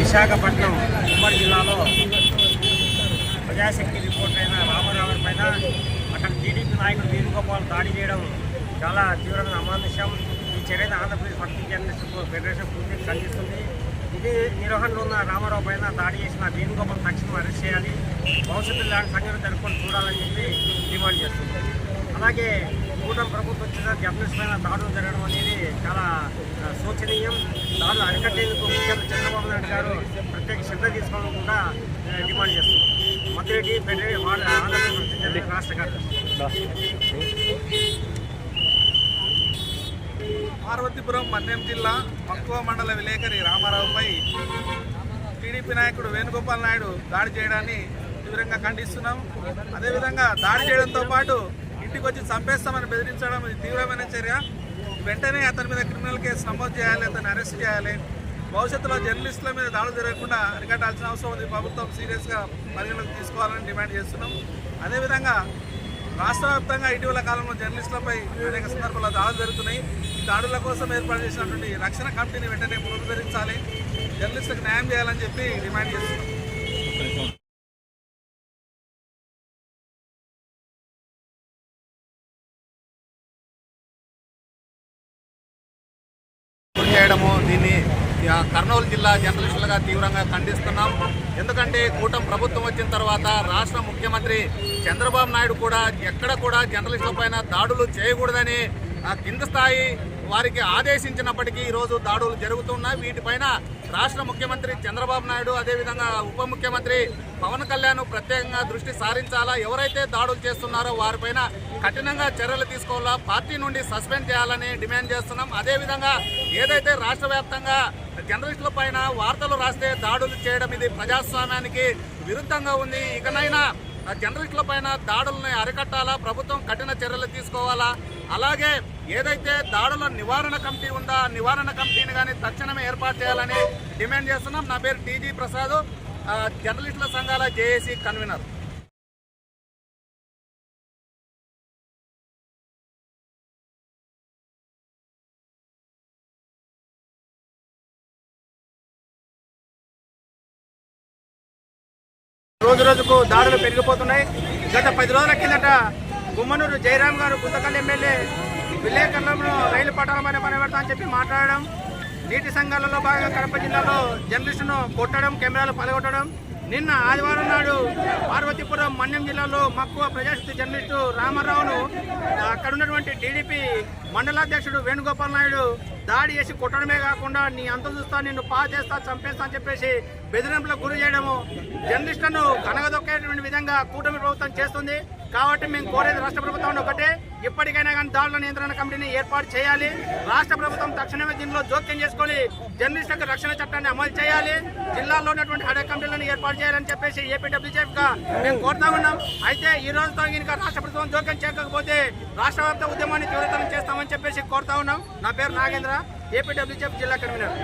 విశాఖపట్నం ఉమ్మడి జిల్లాలో ప్రజాశక్తి రిపోర్ట్ అయిన రామారావు పైన అక్కడ టీడీపీ నాయకుడు వేణుగోపాల్ దాడి చేయడం చాలా తీవ్రమైన అమానుష్యం ఈ చర్యను ఆంధ్రప్రదేశ్ భక్తి జర్నలిస్ట్ ఫెడరేషన్ పూర్తిగా ఖండిస్తుంది. ఇది నిర్వహణలో ఉన్న రామారావు పైన దాడి చేసిన వేణుగోపాల్ తక్షణం అరెస్ట్ చేయాలి. భవిష్యత్తులో ఇలాంటి సంఘటన జరుపుకొని చూడాలని చెప్పి డిమాండ్ చేస్తుంది. అలాగే కూటమి ప్రభుత్వం వచ్చిన జర్నలిస్ట్ పైన దాడులు జరగడం అనేది చాలా శోచనీయం. దాడులు అరికట్టేందుకు ముఖ్యమంత్రి చంద్రబాబు నాయుడు గారు ప్రత్యేక శ్రద్ధ తీసుకోవాలని కూడా డిమాండ్ చేస్తున్నాం మద్దిరెడ్డి ఫెడరే ఆంధ్రప్రదేశ్ రాష్ట్ర కార్యదర్శి. పార్వతీపురం మన్యం జిల్లా మక్కువ మండల విలేకరి రామారావుపై టీడీపీ నాయకుడు వేణుగోపాల్ నాయుడు దాడి చేయడాన్ని తీవ్రంగా ఖండిస్తున్నాం. అదేవిధంగా దాడి చేయడంతో పాటు ఇంటికి వచ్చి చంపేస్తామని బెదిరించడం ఇది తీవ్రమైన చర్య. వెంటనే అతని మీద క్రిమినల్ కేసు నమోదు చేయాలి అతన్ని అరెస్ట్ చేయాలి. భవిష్యత్తులో జర్నలిస్టుల మీద దాడులు జరగకుండా అరికట్టాల్సిన అవసరం ఉంది. ప్రభుత్వం సీరియస్గా పరిగణలోకి తీసుకోవాలని డిమాండ్ చేస్తున్నాం. అదేవిధంగా రాష్ట్ర వ్యాప్తంగా ఇటీవల కాలంలో జర్నలిస్టులపై అనేక సందర్భాల్లో దాడులు జరుగుతున్నాయి. ఈ దాడుల కోసం ఏర్పాటు చేసినటువంటి రక్షణ కమిటీని వెంటనే పునరుద్ధరించాలి. జర్నలిస్టులకు న్యాయం చేయాలని చెప్పి డిమాండ్ చేస్తున్నాం. చేయడము దీన్ని కర్నూలు జిల్లా జర్నలిస్టులుగా తీవ్రంగా ఖండిస్తున్నాం. ఎందుకంటే కూటమి ప్రభుత్వం వచ్చిన తర్వాత రాష్ట్ర ముఖ్యమంత్రి చంద్రబాబు నాయుడు కూడా ఎక్కడ కూడా జర్నలిస్టుల పైన దాడులు చేయకూడదని కింద స్థాయి వారికి ఆదేశించినప్పటికీ ఈరోజు దాడులు జరుగుతున్నాయి. వీటిపైన రాష్ట్ర ముఖ్యమంత్రి చంద్రబాబు నాయుడు అదేవిధంగా ఉప ముఖ్యమంత్రి పవన్ కళ్యాణ్ ప్రత్యేకంగా దృష్టి సారించాలా? ఎవరైతే దాడులు చేస్తున్నారో వారిపైన కఠినంగా చర్యలు తీసుకోవాలా? పార్టీ నుండి సస్పెండ్ చేయాలని డిమాండ్ చేస్తున్నాం. అదేవిధంగా ఏదైతే రాష్ట్ర వ్యాప్తంగా జర్నలిస్టుల పైన వార్తలు రాస్తే దాడులు చేయడం ఇది ప్రజాస్వామ్యానికి విరుద్ధంగా ఉంది. ఇకనైనా ఆ జర్నలిస్టుల పైన దాడులను అరికట్టాలా? ప్రభుత్వం కఠిన చర్యలు తీసుకోవాలా? అలాగే ఏదైతే దాడుల నివారణ కమిటీ ఉందా ఆ నివారణ కమిటీని కానీ తక్షణమే ఏర్పాటు చేయాలని డిమాండ్ చేస్తున్నాం. నా పేరు టీజీ ప్రసాద్. ఆ, జర్నలిస్టుల సంఘాల జేఏసీ కన్వీనర్. రోజు రోజుకు దాడులు పెరిగిపోతున్నాయి. గత పది రోజుల కిందట గుమ్మనూరు జయరాం గారు గుంతకల్ ఎమ్మెల్యే విలేకరులను రైలు పట్టాలమైన పని పెడతా అని చెప్పి మాట్లాడడం నీటి సంఘాలలో భాగంగా కడప జిల్లాలో జర్నలిస్టును కొట్టడం కెమెరాలు పలగొట్టడం నిన్న ఆదివారం నాడు పార్వతీపురం మన్యం జిల్లాలో మక్కువ ప్రజాశక్తి జర్నలిస్టు రామారావును అక్కడ ఉన్నటువంటి టీడీపీ మండలాధ్యక్షుడు వేణుగోపాల్ నాయుడు దాడి చేసి కొట్టడమే కాకుండా నీ అంత చూస్తా నిన్ను పా చేస్తా చంపేస్తా అని చెప్పేసి బెదిరింపులకు గురి చేయడము జర్నలిస్టులను కనగదొక్కేటువంటి విధంగా కూటమి ప్రభుత్వం చేస్తుంది. కాబట్టి మేము కోరేది రాష్ట్ర ప్రభుత్వం ఒకటే. ఇప్పటికైనా కానీ దాడుల నియంత్రణ కమిటీని ఏర్పాటు చేయాలి. రాష్ట్ర ప్రభుత్వం తక్షణమే దీనిలో జోక్యం చేసుకొని జర్నలిస్టులకు రక్షణ చట్టాన్ని అమలు చేయాలి. జిల్లాలో ఉన్నటువంటి హడే కమిటీలను ఏర్పాటు చేయాలని చెప్పేసి ఏపీడబ్ల్యూజేఎఫ్గా మేము కోరుతా ఉన్నాం. అయితే ఈ రోజుతో ఇంకా రాష్ట్ర ప్రభుత్వం జోక్యం చేయకపోతే రాష్ట్ర వ్యాప్త ఉద్యమాన్ని తీవ్రతరం చేస్తామని చెప్పేసి కోరుతా ఉన్నాం. నా పేరు నాగేంద్ర ఏపీడబ్ల్యూజేఎఫ్ జిల్లా కన్వీనర్.